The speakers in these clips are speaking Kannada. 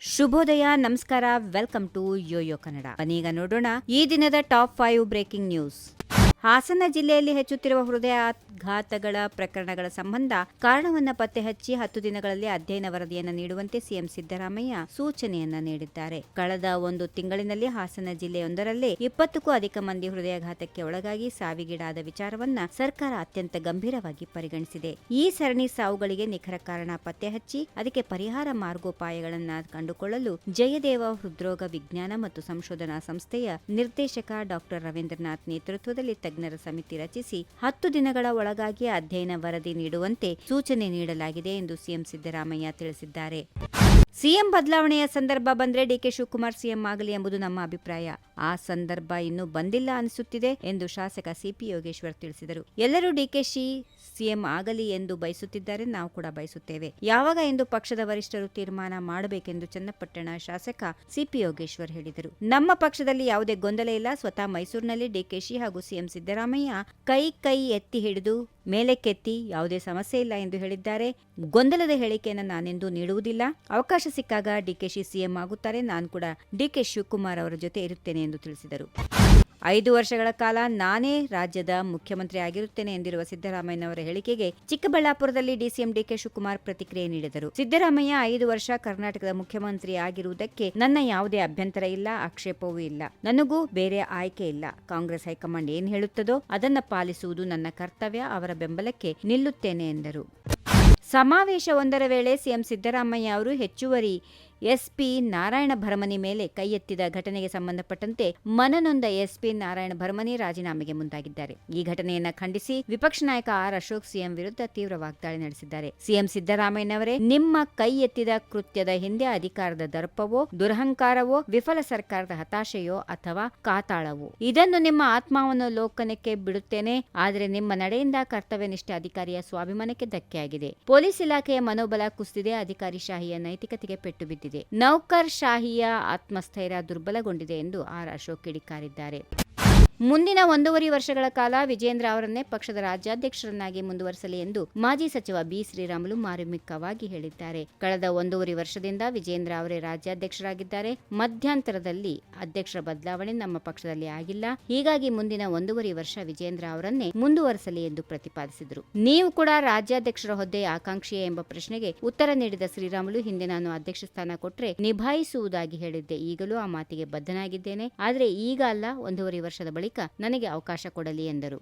ಶುಭೋದಯ ನಮಸ್ಕಾರ ವೆಲ್ಕಮ್ ಟು ಯೋಯೋ ಕನ್ನಡ. ಈಗ ನೋಡೋಣ ಈ ದಿನದ top five breaking news. Hassan ಜಿಲ್ಲೆಯಲ್ಲಿ ಹೆಚ್ಚುತ್ತಿರುವ ಹೃದಯಾಘಾತಗಳ ಪ್ರಕರಣಗಳ ಸಂಬಂಧ ಕಾರಣವನ್ನು ಪತ್ತೆ ಹಚ್ಚಿ ಹತ್ತು ದಿನಗಳಲ್ಲಿ ಅಧ್ಯಯನ ವರದಿಯನ್ನು ನೀಡುವಂತೆ ಸಿಎಂ ಸಿದ್ದರಾಮಯ್ಯ ಸೂಚನೆಯನ್ನ ನೀಡಿದ್ದಾರೆ. ಕಳೆದ ಒಂದು ತಿಂಗಳಿನಲ್ಲಿ ಹಾಸನ ಜಿಲ್ಲೆಯೊಂದರಲ್ಲೇ ಇಪ್ಪತ್ತಕ್ಕೂ ಅಧಿಕ ಮಂದಿ ಹೃದಯಾಘಾತಕ್ಕೆ ಒಳಗಾಗಿ ಸಾವಿಗೀಡಾದ ವಿಚಾರವನ್ನ ಸರ್ಕಾರ ಅತ್ಯಂತ ಗಂಭೀರವಾಗಿ ಪರಿಗಣಿಸಿದೆ. ಈ ಸರಣಿ ಸಾವುಗಳಿಗೆ ನಿಖರ ಕಾರಣ ಪತ್ತೆ ಹಚ್ಚಿ ಅದಕ್ಕೆ ಪರಿಹಾರ ಮಾರ್ಗೋಪಾಯಗಳನ್ನು ಕಂಡುಕೊಳ್ಳಲು ಜಯದೇವ ಹೃದ್ರೋಗ ವಿಜ್ಞಾನ ಮತ್ತು ಸಂಶೋಧನಾ ಸಂಸ್ಥೆಯ ನಿರ್ದೇಶಕ ಡಾಕ್ಟರ್ ರವೀಂದ್ರನಾಥ್ ನೇತೃತ್ವದಲ್ಲಿ ತಜ್ಞರ ಸಮಿತಿ ರಚಿಸಿ ಹತ್ತು ದಿನಗಳ ಒಳಗಾಗಿ ಅಧ್ಯಯನ ವರದಿ ನೀಡುವಂತೆ ಸೂಚನೆ ನೀಡಲಾಗಿದೆ ಎಂದು ಸಿಎಂ ಸಿದ್ದರಾಮಯ್ಯ ತಿಳಿಸಿದ್ದಾರೆ. ಸಿಎಂ ಬದಲಾವಣೆಯ ಸಂದರ್ಭ ಬಂದರೆ ಡಿಕೆ ಶಿವಕುಮಾರ್ ಸಿಎಂ ಆಗಲಿ ಎಂಬುದು ನಮ್ಮ ಅಭಿಪ್ರಾಯ. ಆ ಸಂದರ್ಭ ಇನ್ನೂ ಬಂದಿಲ್ಲ ಅನಿಸುತ್ತಿದೆ ಎಂದು ಶಾಸಕ ಸಿಪಿ ಯೋಗೇಶ್ವರ್ ತಿಳಿಸಿದರು. ಎಲ್ಲರೂ ಡಿಕೆಶಿ ಸಿಎಂ ಆಗಲಿ ಎಂದು ಬಯಸುತ್ತಿದ್ದಾರೆ. ನಾವು ಕೂಡ ಬಯಸುತ್ತೇವೆ. ಯಾವಾಗ ಎಂದು ಪಕ್ಷದ ವರಿಷ್ಠರು ತೀರ್ಮಾನ ಮಾಡಬೇಕೆಂದು ಚನ್ನಪಟ್ಟಣ ಶಾಸಕ ಸಿಪಿ ಯೋಗೇಶ್ವರ್ ಹೇಳಿದರು. ನಮ್ಮ ಪಕ್ಷದಲ್ಲಿ ಯಾವುದೇ ಗೊಂದಲ ಇಲ್ಲ. ಸ್ವತಃ ಮೈಸೂರಿನಲ್ಲಿ ಡಿಕೆಶಿ ಹಾಗೂ ಸಿಎಂ ಸಿದ್ದರಾಮಯ್ಯ ಕೈ ಕೈ ಎತ್ತಿ ಹಿಡಿದು ಮೇಲಕ್ಕೆತ್ತಿ ಯಾವುದೇ ಸಮಸ್ಯೆ ಇಲ್ಲ ಎಂದು ಹೇಳಿದ್ದಾರೆ. ಗೊಂದಲದ ಹೇಳಿಕೆಯನ್ನು ನಾನೆಂದು ನೀಡುವುದಿಲ್ಲ. ಅವಕಾಶ ಸಿಕ್ಕಾಗ ಡಿಕೆಶಿ ಸಿಎಂ ಆಗುತ್ತಾರೆ. ನಾನು ಕೂಡ ಡಿಕೆ ಶಿವಕುಮಾರ್ ಅವರ ಜೊತೆ ಇರುತ್ತೇನೆ ಎಂದು ತಿಳಿಸಿದರು. ಐದು ವರ್ಷಗಳ ಕಾಲ ನಾನೇ ರಾಜ್ಯದ ಮುಖ್ಯಮಂತ್ರಿ ಆಗಿರುತ್ತೇನೆ ಎಂದಿರುವ ಸಿದ್ದರಾಮಯ್ಯನವರ ಹೇಳಿಕೆಗೆ ಚಿಕ್ಕಬಳ್ಳಾಪುರದಲ್ಲಿ ಡಿಸಿಎಂ ಡಿಕೆ ಶಿವಕುಮಾರ್ ಪ್ರತಿಕ್ರಿಯೆ ನೀಡಿದರು. ಸಿದ್ದರಾಮಯ್ಯ ಐದು ವರ್ಷ ಕರ್ನಾಟಕದ ಮುಖ್ಯಮಂತ್ರಿ ಆಗಿರುವುದಕ್ಕೆ ನನ್ನ ಯಾವುದೇ ಅಭ್ಯಂತರ ಇಲ್ಲ, ಆಕ್ಷೇಪವೂ ಇಲ್ಲ. ನನಗೂ ಬೇರೆ ಆಯ್ಕೆ ಇಲ್ಲ. ಕಾಂಗ್ರೆಸ್ ಹೈಕಮಾಂಡ್ ಏನ್ ಹೇಳುತ್ತದೋ ಅದನ್ನ ಪಾಲಿಸುವುದು ನನ್ನ ಕರ್ತವ್ಯ, ಅವರ ಬೆಂಬಲಕ್ಕೆ ನಿಲ್ಲುತ್ತೇನೆ ಎಂದರು. ಸಮಾವೇಶವೊಂದರ ವೇಳೆ ಸಿಎಂ ಸಿದ್ದರಾಮಯ್ಯ ಅವರು ಹೆಚ್ಚುವರಿ ಎಸ್ಪಿ ನಾರಾಯಣ ಭರಮನಿ ಮೇಲೆ ಕೈ ಘಟನೆಗೆ ಸಂಬಂಧಪಟ್ಟಂತೆ ಮನನೊಂದ ಎಸ್ಪಿ ನಾರಾಯಣ ಭರಮನಿ ರಾಜೀನಾಮೆಗೆ ಮುಂದಾಗಿದ್ದಾರೆ. ಈ ಘಟನೆಯನ್ನು ಖಂಡಿಸಿ ವಿಪಕ್ಷ ನಾಯಕ ಆರ್ ಅಶೋಕ್ ಸಿಎಂ ವಿರುದ್ಧ ತೀವ್ರ ವಾಗ್ದಾಳಿ ನಡೆಸಿದ್ದಾರೆ. ಸಿಎಂ ಸಿದ್ದರಾಮಯ್ಯನವರೇ, ನಿಮ್ಮ ಕೈ ಎತ್ತಿದ ಕೃತ್ಯದ ಹಿಂದೆ ಅಧಿಕಾರದ ದರ್ಪವೋ, ದುರಹಂಕಾರವೋ, ವಿಫಲ ಸರ್ಕಾರದ ಹತಾಶೆಯೋ ಅಥವಾ ಕಾತಾಳವೋ? ಇದನ್ನು ನಿಮ್ಮ ಆತ್ಮವನ್ನು ಲೋಕನಕ್ಕೆ ಬಿಡುತ್ತೇನೆ. ಆದರೆ ನಿಮ್ಮ ನಡೆಯಿಂದ ಕರ್ತವ್ಯನಿಷ್ಠ ಅಧಿಕಾರಿಯ ಸ್ವಾಭಿಮಾನಕ್ಕೆ ಧಕ್ಕೆಯಾಗಿದೆ. ಪೊಲೀಸ್ ಇಲಾಖೆಯ ಮನೋಬಲ ಕುಸಿದಿದೆ. ಅಧಿಕಾರಿ ಶಾಹಿಯ ನೈತಿಕತೆಗೆ ಪೆಟ್ಟು ನೌಕರ್ ಶಾಹಿಯ ಆತ್ಮಸ್ಥೈರ್ಯ ದುರ್ಬಲಗೊಂಡಿದೆ ಎಂದು ಆರ್ ಅಶೋಕ್ ಕಿಡಿಕಾರಿದ್ದಾರೆ. ಮುಂದಿನ ಒಂದೂವರೆ ವರ್ಷಗಳ ಕಾಲ ವಿಜೇಂದ್ರ ಅವರನ್ನೇ ಪಕ್ಷದ ರಾಜ್ಯಾಧ್ಯಕ್ಷರನ್ನಾಗಿ ಮುಂದುವರಿಸಲಿ ಎಂದು ಮಾಜಿ ಸಚಿವ ಬಿ ಶ್ರೀರಾಮುಲು ಮಾರ್ಮಿಕವಾಗಿ ಹೇಳಿದ್ದಾರೆ. ಕಳೆದ ಒಂದೂವರೆ ವರ್ಷದಿಂದ ವಿಜೇಂದ್ರ ಅವರೇ ರಾಜ್ಯಾಧ್ಯಕ್ಷರಾಗಿದ್ದಾರೆ. ಮಧ್ಯಂತರದಲ್ಲಿ ಅಧ್ಯಕ್ಷರ ಬದಲಾವಣೆ ನಮ್ಮ ಪಕ್ಷದಲ್ಲಿ ಆಗಿಲ್ಲ. ಹೀಗಾಗಿ ಮುಂದಿನ ಒಂದೂವರೆ ವರ್ಷ ವಿಜೇಂದ್ರ ಅವರನ್ನೇ ಮುಂದುವರಿಸಲಿ ಎಂದು ಪ್ರತಿಪಾದಿಸಿದರು. ನೀವು ಕೂಡ ರಾಜ್ಯಾಧ್ಯಕ್ಷರ ಹುದ್ದೆ ಆಕಾಂಕ್ಷಿಯೇ ಎಂಬ ಪ್ರಶ್ನೆಗೆ ಉತ್ತರ ನೀಡಿದ ಶ್ರೀರಾಮುಲು, ಹಿಂದೆ ನಾನು ಅಧ್ಯಕ್ಷ ಸ್ಥಾನ ಕೊಟ್ಟರೆ ನಿಭಾಯಿಸುವುದಾಗಿ ಹೇಳಿದ್ದೆ. ಈಗಲೂ ಆ ಮಾತಿಗೆ ಬದ್ಧನಾಗಿದ್ದೇನೆ. ಆದರೆ ಈಗ ಅಲ್ಲ, ಒಂದೂವರೆ ವರ್ಷದ ಬಳಿಕ ನನಗೆ ಅವಕಾಶ ಕೊಡಲಿ ಎಂದರು.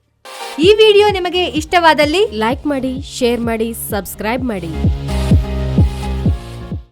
ಈ ವಿಡಿಯೋ ನಿಮಗೆ ಇಷ್ಟವಾದಲ್ಲಿ ಲೈಕ್ ಮಾಡಿ, ಶೇರ್ ಮಾಡಿ, ಸಬ್ಸ್ಕ್ರೈಬ್ ಮಾಡಿ.